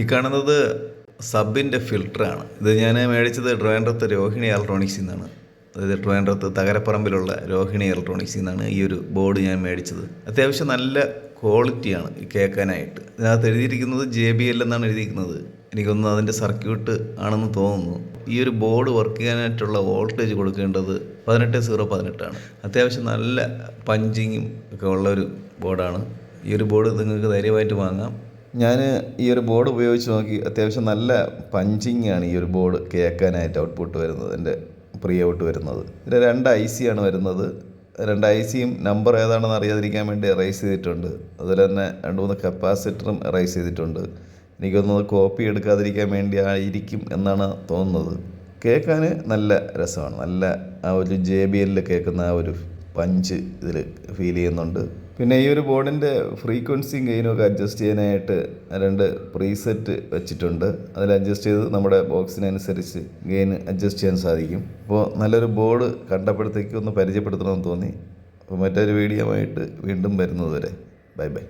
ഈ കാണുന്നത് സബിന്റെ ഫിൽറ്ററാണ് ഇത് ഞാൻ മേടിച്ചത് ട്രിവാൻഡ്രത്ത് രോഹിണി ഇലക്ട്രോണിക്സിൽ നിന്നാണ് അതായത് ട്രിവാൻഡ്രത്ത് തകരപ്പറമ്പിലുള്ള രോഹിണി ഇലക്ട്രോണിക്സിൽ നിന്നാണ് ഈ ഒരു ബോർഡ് ഞാൻ മേടിച്ചത്. അത്യാവശ്യം നല്ല ക്വാളിറ്റിയാണ് കേൾക്കാനായിട്ട്. ഇതിനകത്ത് എഴുതിയിരിക്കുന്നത് ജെ ബി എൽ എന്നാണ് എഴുതിയിരിക്കുന്നത്. എനിക്കൊന്ന് അതിന്റെ സർക്യൂട്ട് ആണെന്ന് തോന്നുന്നു. ഈ ഒരു ബോർഡ് വർക്ക് ചെയ്യാനായിട്ടുള്ള വോൾട്ടേജ് കൊടുക്കേണ്ടത് പതിനെട്ട് സീറോ പതിനെട്ടാണ് അത്യാവശ്യം നല്ല പഞ്ചിങ്ങും ഒക്കെ ഉള്ള ഒരു ബോർഡാണ്. ഈ ഒരു ബോർഡ് നിങ്ങൾക്ക് ധൈര്യമായിട്ട് വാങ്ങാം. ഞാൻ ഈ ഒരു ബോർഡ് ഉപയോഗിച്ച് നോക്കി അത്യാവശ്യം നല്ല പഞ്ചിങ് ആണ് ഈ ഒരു ബോർഡ് കേൾക്കാനായിട്ട് ഔട്ട്പുട്ട് വരുന്നത് എന്റെ പ്രീ ഔട്ട് വരുന്നത്. ഇതിന്റെ രണ്ട് ഐ സി ആണ് വരുന്നത്. രണ്ട് ഐ സിയും നമ്പർ ഏതാണെന്ന് അറിയാതിരിക്കാൻ വേണ്ടി റൈസ് ചെയ്തിട്ടുണ്ട്. അതുപോലെ തന്നെ രണ്ട് മൂന്ന് കപ്പാസിറ്ററും റൈസ് ചെയ്തിട്ടുണ്ട്. എനിക്കൊന്നത് കോപ്പി എടുക്കാതിരിക്കാൻ വേണ്ടി ആയിരിക്കും എന്നാണ് തോന്നുന്നത്. കേൾക്കാൻ നല്ല രസമാണ്. നല്ല ആ ഒരു ജെ ബി എല്ലിൽ കേൾക്കുന്ന ആ ഒരു പഞ്ച് ഇതിൽ ഫീൽ ചെയ്യുന്നുണ്ട്. പിന്നെ ഈ ഒരു ബോർഡിന്റെ ഫ്രീക്വൻസിയും ഗെയിനും ഒക്കെ അഡ്ജസ്റ്റ് ചെയ്യാനായിട്ട് രണ്ട് പ്രീസെറ്റ് വെച്ചിട്ടുണ്ട്. അതിൽ അഡ്ജസ്റ്റ് ചെയ്ത് നമ്മുടെ ബോക്സിനനുസരിച്ച് ഗെയിൻ അഡ്ജസ്റ്റ് ചെയ്യാൻ സാധിക്കും. അപ്പോൾ നല്ലൊരു ബോർഡ് കണ്ടപ്പോഴത്തേക്ക് ഒന്ന് പരിചയപ്പെടുത്തണമെന്ന് തോന്നി. അപ്പോൾ മറ്റൊരു വീഡിയോ ആയിട്ട് വീണ്ടും വരുന്നതുവരെ. Bye bye.